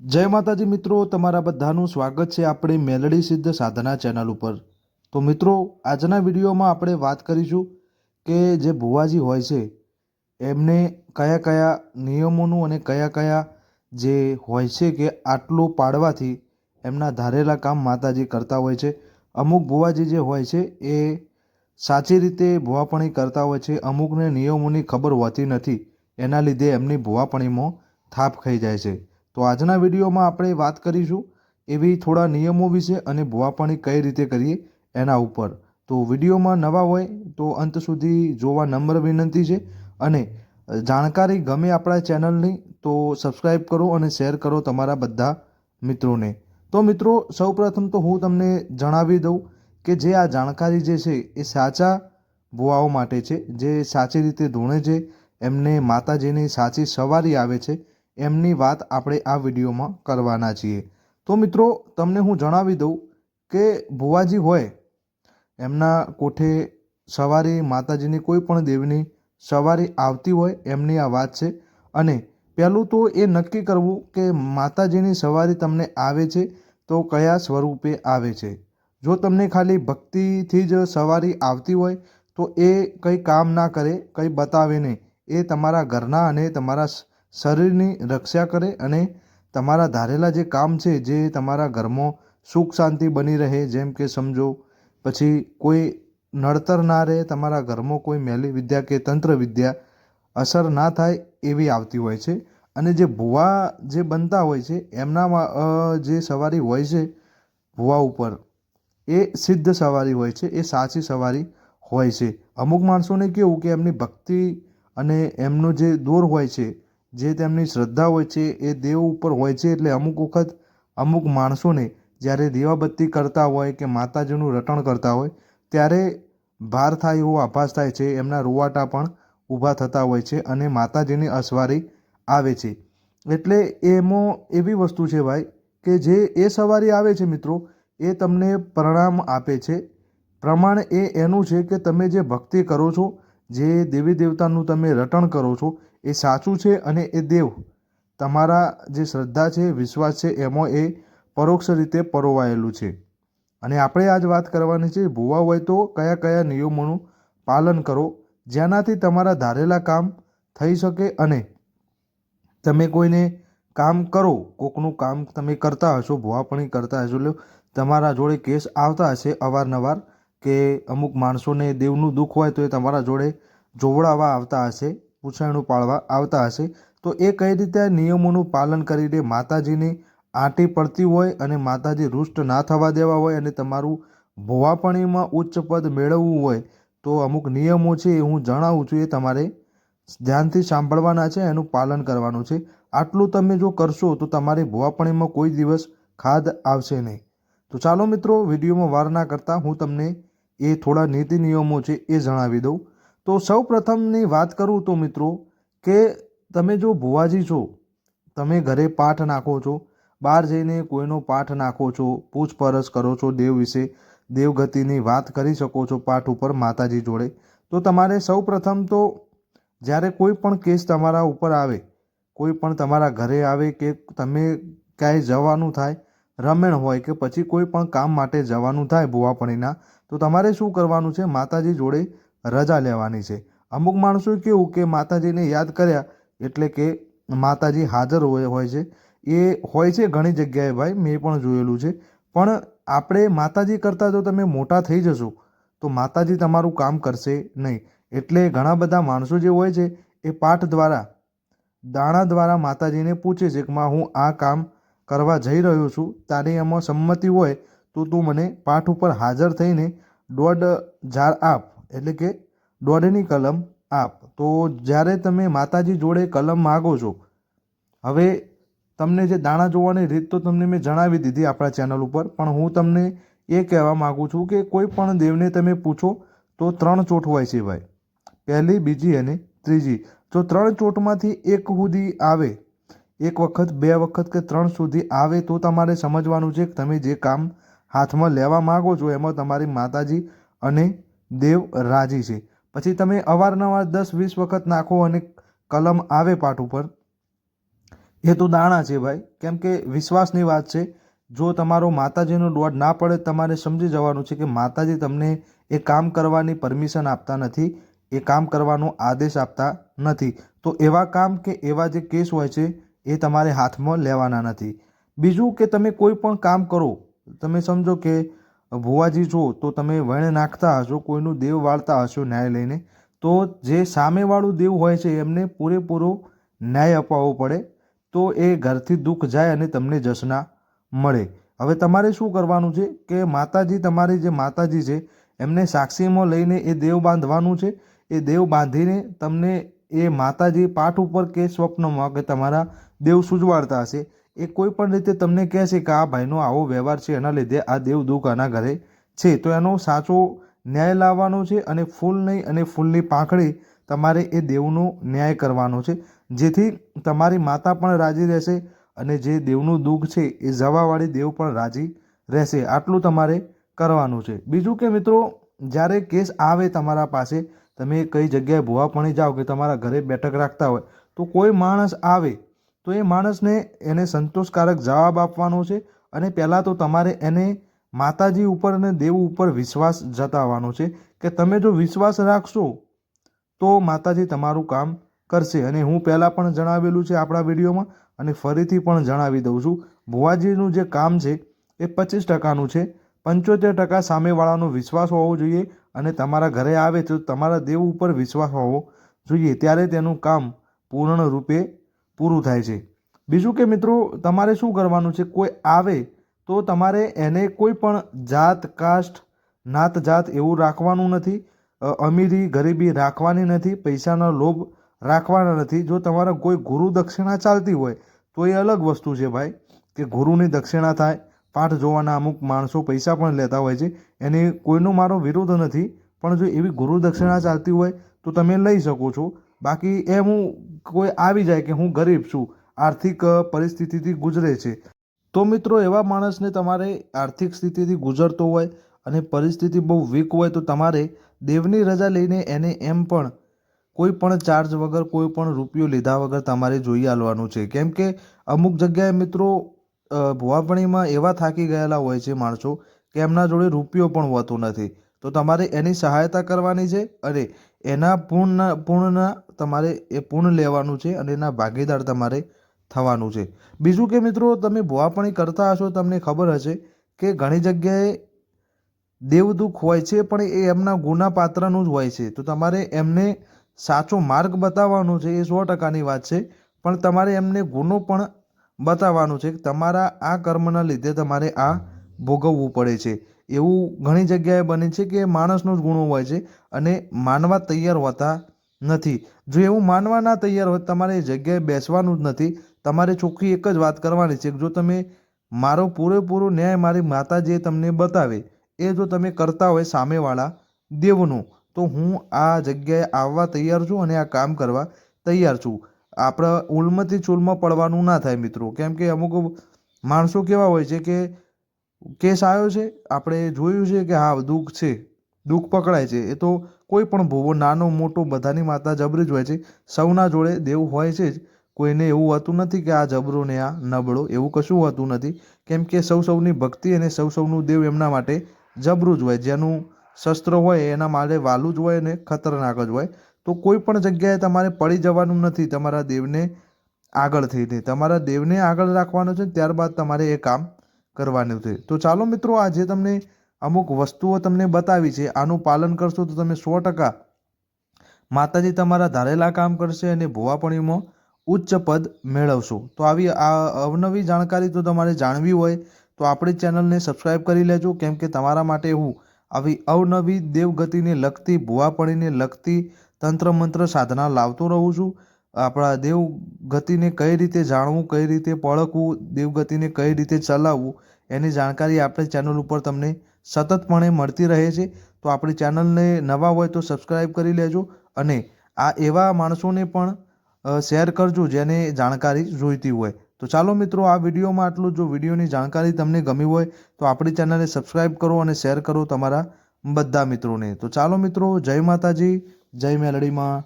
જય માતાજી મિત્રો, તમારા બધાનું સ્વાગત છે આપણી મેલડી સિદ્ધ સાધના ચેનલ ઉપર. તો મિત્રો, આજના વિડીયોમાં આપણે વાત કરીશું કે જે ભુવાજી હોય છે, એમને કયા કયા નિયમોનું અને કયા કયા જે હોય છે કે આટલું પાડવાથી એમના ધારેલા કામ માતાજી કરતા હોય છે. અમુક ભુવાજી જે હોય છે, એ સાચી રીતે ભુવાપણી કરતા હોય છે. અમુકને નિયમોની ખબર હોતી નથી. એના લીધે એમની ભુવાપણીમાં થાપ ખાઈ જાય છે. તો આજના વિડીયોમાં આપણે વાત કરીશું એવી થોડા નિયમો વિશે અને ભુવાપણી કઈ રીતે કરીએ એના ઉપર. તો વિડીયોમાં નવા હોય તો અંત સુધી જોવા નમ્ર વિનંતી છે અને જાણકારી ગમે આપણા ચેનલની તો સબસ્ક્રાઈબ કરો અને શેર કરો તમારા બધા મિત્રોને. તો મિત્રો, સૌપ્રથમ તો હું તમને જણાવી દઉં કે જે આ જાણકારી જે છે એ સાચા ભુવાઓ માટે છે, જે સાચી રીતે ધૂણે છે, એમને માતાજીની સાચી સવારી આવે છે એમની વાત આપણે આ વિડીયોમાં કરવાના છીએ. તો મિત્રો, તમને હું જણાવી દઉં કે ભુવાજી હોય, એમના કોઠે સવારી માતાજીની કોઈ પણ દેવની સવારી આવતી હોય એમની આ વાત છે. અને પહેલું તો એ નક્કી કરવું કે માતાજીની સવારી તમને આવે છે તો કયા સ્વરૂપે આવે છે. જો તમને ખાલી ભક્તિથી જ સવારી આવતી હોય, તો એ કંઈ કામ ના કરે, કંઈ બતાવે નહીં. એ તમારા ઘરના અને તમારા શરીરની રક્ષા કરે અને તમારા ધારેલા જે કામ છે, જે તમારા ઘરમાં સુખ શાંતિ બની રહે, જેમ કે સમજો, પછી કોઈ નડતર ના રહે, તમારા ઘરમાં કોઈ મેલી વિદ્યા કે તંત્ર વિદ્યા અસર ના થાય એવી આવતી હોય છે. અને જે ભૂવા જે બનતા હોય છે એમનામાં જે સવારી હોય છે, ભુવા ઉપર, એ સિદ્ધ સવારી હોય છે, એ સાચી સવારી હોય છે. અમુક માણસોને કેવું કે એમની ભક્તિ અને એમનો જે દોર હોય છે જે તેમની શ્રદ્ધા હોય છે, એ દેવ ઉપર હોય છે એટલે અમુક વખત અમુક માણસોને જ્યારે દીવાબત્તી કરતા હોય કે માતાજીનું રટણ કરતા હોય, ત્યારે ભાર થાય એવો આભાસ થાય છે, એમના રૂવાટા પણ ઊભા થતા હોય છે અને માતાજીની અસવારી આવે છે. એટલે એમાં એવી વસ્તુ છે ભાઈ કે જે એ સવારી આવે છે મિત્રો, એ તમને પરિણામ આપે છે. પ્રમાણ એ એનું છે કે તમે જે ભક્તિ કરો છો, જે દેવી દેવતાનું તમે રટણ કરો છો એ સાચું છે અને એ દેવ. તમારા જે શ્રદ્ધા છે, વિશ્વાસ છે, એમાં એ પરોક્ષ રીતે પરોવાયેલું છે. અને આપણે આજ વાત કરવાની છે, ભૂવા હોય તો કયા કયા નિયમોનું પાલન કરો જેનાથી તમારા ધારેલા કામ થઈ શકે અને તમે કોઈને કામ કરો, કોકનું કામ તમે કરતા હશો ભૂવાપણી કરતા હશો, એટલે તમારા જોડે કેસ આવતા હશે અવારનવાર કે અમુક માણસોને દેવનું દુઃખ હોય તો એ તમારા જોડે જોવડાવવા આવતા હશે. પૂછાણું પાળવા આવતા હશે, તો એ કઈ રીતે નિયમોનું પાલન કરીને માતાજીની આંટી પડતી હોય અને માતાજી રૂષ્ટ ના થવા દેવા હોય અને તમારું ભોવાપણીમાં ઉચ્ચ પદ મેળવવું હોય, તો અમુક નિયમો છે એ હું જણાવું છું, એ તમારે ધ્યાનથી સાંભળવાના છે, એનું પાલન કરવાનું છે. આટલું તમે જો કરશો, તો તમારી ભોવાપણીમાં કોઈ દિવસ ખાદ આવશે નહીં. તો ચાલો મિત્રો, વિડીયોમાં વાર ના કરતાં હું તમને એ થોડા નીતિ નિયમો છે એ જણાવી દઉં. તો સૌ પ્રથમની વાત કરું તો મિત્રો કે તમે જો ભુવાજી છો, તમે ઘરે પાઠ નાખો છો, બહાર જઈને કોઈનો પાઠ નાખો છો, પૂછપરછ કરો છો દેવ વિશે, દેવગતિની વાત કરી શકો છો પાઠ ઉપર માતાજી જોડે, તો તમારે સૌ પ્રથમ તો જ્યારે કોઈ પણ કેસ તમારા ઉપર આવે, કોઈ પણ તમારા ઘરે આવે કે તમે ક્યાંય જવાનું થાય, રમેણ હોય કે પછી કોઈ પણ કામ માટે જવાનું થાય ભુવાપણીના, તો તમારે શું કરવાનું છે? માતાજી જોડે રજા લેવાની છે. અમુક માણસો કેવું કે માતાજીને યાદ કર્યા એટલે કે માતાજી હાજર હોય હોય છે. એ હોય છે ઘણી જગ્યાએ ભાઈ, મેં પણ જોયેલું છે. પણ આપણે માતાજી કરતાં જો તમે મોટા થઈ જશો, તો માતાજી તમારું કામ કરશે નહીં. એટલે ઘણા બધા માણસો જે હોય છે, એ પાઠ દ્વારા, દાણા દ્વારા માતાજીને પૂછે છે કે, માં, હું આ કામ કરવા જઈ રહ્યો છું. તારી એમાં સંમતિ હોય તો તું મને પાઠ ઉપર હાજર થઈને દોઢ ઝાડ આપ. એટલે કે દોઢની કલમ આપ. તો જ્યારે તમે માતાજી જોડે કલમ માગો છો, હવે તમને જે દાણા જોવાની રીત તો તમને મેં જણાવી દીધી આપણા ચેનલ ઉપર, પણ હું તમને એ કહેવા માગું છું કે કોઈ પણ દેવને તમે પૂછો તો ત્રણ ચોટ હોય છે ભાઈ. પહેલી, બીજી અને ત્રીજી. જો ત્રણ ચોટમાંથી એક સુધી આવે, એક વખત, બે વખત કે ત્રણ સુધી આવે તો તમારે સમજવાનું છે કે તમે જે કામ હાથમાં લેવા માગો છો એમાં તમારી માતાજી અને દેવ રાજી છે. પછી તમે અવારનવાર દસ વીસ વખત નાખો અને કલમ આવે પાઠ ઉપર. એ તો દાણા છે ભાઈ. કેમ કે વિશ્વાસની વાત છે. જો તમારો માતાજીનો દોડ ના પડે, તમારે સમજી જવાનું છે કે માતાજી તમને એ કામ કરવાની પરમિશન આપતા નથી, એ કામ કરવાનો આદેશ આપતા નથી. તો એવા કામ કે એવા જે કેસ હોય છે, એ તમારે હાથમાં લેવાના નથી. બીજું કે તમે કોઈ પણ કામ કરો, તમે સમજો કે ભુવાજી છો તો તમે વણ નાખતા હશો, કોઈનું દેવ વાળતા હશો ન્યાય લઈને, તો જે સામેવાળું દેવ હોય છે, એમને પૂરેપૂરો ન્યાય અપાવવો પડે, તો એ ઘરથી દુઃખ જાય અને તમને જસના મળે. હવે તમારે શું કરવાનું છે કે માતાજી, તમારી જે માતાજી છે, એમને સાક્ષીમાં લઈને એ દેવ બાંધવાનું છે, એ દેવ બાંધીને તમને એ માતાજી પાઠ ઉપર કે સ્વપ્નમાં કે તમારા દેવ સુજવાડતા હશે એ કોઈ પણ રીતે તમને કહેશે કે આ ભાઈનો આવો વ્યવહાર છે, એના લીધે આ દેવ દુઃખ આના ઘરે છે. તો એનો સાચો ન્યાય લાવવાનો છે અને ફૂલ નહીં અને ફૂલની પાંખડી તમારે એ દેવનો ન્યાય કરવાનો છે. જેથી તમારી માતા પણ રાજી રહેશે અને જે દેવનું દુઃખ છે એ જવાવાળી દેવ પણ રાજી રહેશે. આટલું તમારે કરવાનું છે. બીજું કે મિત્રો, જ્યારે કેસ આવે તમારા પાસે, તમે કઈ જગ્યાએ ભૂવાપણી જાઓ કે તમારા ઘરે બેઠક રાખતા હોય, તો કોઈ માણસ આવે તો એ માણસને એને સંતોષકારક જવાબ આપવાનો છે અને પહેલાં તો તમારે એને માતાજી ઉપર અને દેવ ઉપર વિશ્વાસ જતાવવાનો છે કે તમે જો વિશ્વાસ રાખશો, તો માતાજી તમારું કામ કરશે. અને હું પહેલાં પણ જણાવેલું છે આપણા વિડીયોમાં અને ફરીથી પણ જણાવી દઉં છું. ભુવાજીનું જે કામ છે એ પચીસ ટકાનું છે. પંચોતેર ટકા સામેવાળાનો વિશ્વાસ હોવો જોઈએ અને તમારા ઘરે આવે તો તમારા દેવ ઉપર વિશ્વાસ હોવો જોઈએ. ત્યારે તેનું કામ પૂર્ણ રૂપે પૂરું થાય છે. બીજું કે મિત્રો, તમારે શું કરવાનું છે? કોઈ આવે તો તમારે એને કોઈ પણ જાત કાસ્ટ નાત જાત એવું રાખવાનું નથી. અમીરી, ગરીબી રાખવાની નથી, પૈસાનો લોભ રાખવાના નથી. જો તમારા કોઈ ગુરુ દક્ષિણા ચાલતી હોય, તો એ અલગ વસ્તુ છે ભાઈ. કે ગુરુની દક્ષિણા થાય, પાઠ જોવાના અમુક માણસો પૈસા પણ લેતા હોય છે. એની કોઈનો મારો વિરોધ નથી. પણ જો એવી ગુરુ દક્ષિણા ચાલતી હોય, તો તમે લઈ શકો છો. બાકી એમ હું કોઈ આવી જાય કે હું ગરીબ છું, આર્થિક પરિસ્થિતિથી ગુજરે છે. તો મિત્રો એવા માણસને તમારે આર્થિક સ્થિતિથી ગુજરતો હોય અને પરિસ્થિતિ બહુ વીક હોય તો તમારે દેવની રજા લઈને એને એમ પણ કોઈ પણ ચાર્જ વગર, કોઈ પણ રૂપિયો લીધા વગર તમારે જોઈ આલવાનું છે. કેમ કે અમુક જગ્યાએ મિત્રો ભુવાપણીમાં એવા થાકી ગયેલા હોય છે માણસો કે એમના જોડે રૂપિયો પણ હોતો નથી. તો તમારે એની સહાયતા કરવાની છે અને એના પૂર્ણ પૂર્ણના તમારે એ પૂર્ણ લેવાનું છે અને એના ભાગીદાર તમારે થવાનું છે. બીજું કે મિત્રો, તમે ભોવાપણી કરતા હશો, તમને ખબર હશે કે ઘણી જગ્યાએ દેવદુખ હોય છે, પણ એ એમના ગુના પાત્રનું જ હોય છે. તો તમારે એમને સાચો માર્ગ બતાવવાનો છે, એ સો ટકાની વાત છે. પણ તમારે એમને ગુનો પણ બતાવવાનો છે કે તમારા આ કર્મના લીધે તમારે આ ભોગવવું પડે છે. એવું ઘણી જગ્યાએ બને છે કે માણસનો જ ગુનો હોય છે અને માનવા તૈયાર હોતા નથી. જો એવું માનવા ના તૈયાર હોય તમારે એ જગ્યાએ બેસવાનું જ નથી. તમારે ચોખ્ખી એક જ વાત કરવાની છે જો તમે મારો પૂરેપૂરો ન્યાય મારી માતાજીએ તમને બતાવે, એ જો તમે કરતા હોય સામેવાળા દેવનું, તો હું આ જગ્યાએ આવવા તૈયાર છું અને આ કામ કરવા તૈયાર છું. આપણા ઉલમથી ચૂલમાં પડવાનું ના થાય મિત્રો. કેમ કે અમુક માણસો કેવા હોય છે કે કેસ આવ્યો છે, આપણે જોયું છે કે હા, દુઃખ છે. દુઃખ પકડાય છે. એ તો કોઈ પણ ભૂવો, નાનો, મોટો, બધાની માતા જબરી જ હોય છે. સૌના જોડે દેવ હોય છે જ. કોઈને એવું હોતું નથી કે આ જબરો ને આ નબળો, એવું કશું હોતું નથી. કેમ કે સૌ સૌની ભક્તિ અને સૌ સૌનું દેવ એમના માટે જબરું જ હોય. જેનું શસ્ત્ર હોય એના માટે વાલું જ હોય ને ખતરનાક જ હોય. તો કોઈ પણ જગ્યાએ તમારે પડી જવાનું નથી. તમારા દેવને આગળ થઈને. તમારા દેવને આગળ રાખવાનો છે ત્યારબાદ તમારે એ કામ કરવાનું છે. તો ચાલો મિત્રો, આજે તમને અમુક વસ્તુઓ તમને બતાવી છે, આનું પાલન કરશો તો તમે સો ટકા. માતાજી તમારા ધારેલા કામ કરશે અને ભુવાપણીમાં ઉચ્ચ પદ મેળવશો. તો આવી આ અવનવી જાણકારી તો તમારે જાણવી હોય, તો આપણી ચેનલને સબસ્ક્રાઈબ કરી લેજો. કેમ કે તમારા માટે હું આવી અવનવી દેવગતિને લગતી ભુવાપણીને લગતી તંત્ર મંત્ર સાધના લાવતો રહું છું. આપણા દેવગતિને કઈ રીતે જાણવું, કઈ રીતે પળકવું, દેવગતિને કઈ રીતે ચલાવવું, એની જાણકારી આપણે ચેનલ ઉપર તમને સતતપણે મળતી રહે છે, તો આપણી ચેનલને નવા હોય તો સબસ્ક્રાઈબ કરી લેજો અને આ એવા માણસોને પણ શેર કરજો જેને જાણકારી જોઈતી હોય. તો ચાલો મિત્રો, આ વિડીયોમાં આટલું જો. વિડીયોની જાણકારી તમને ગમી હોય, તો આપણી ચેનલને સબસ્ક્રાઈબ કરો અને શેર કરો તમારા બધા મિત્રોને. તો ચાલો મિત્રો, જય માતાજી, જય મેલડીમાં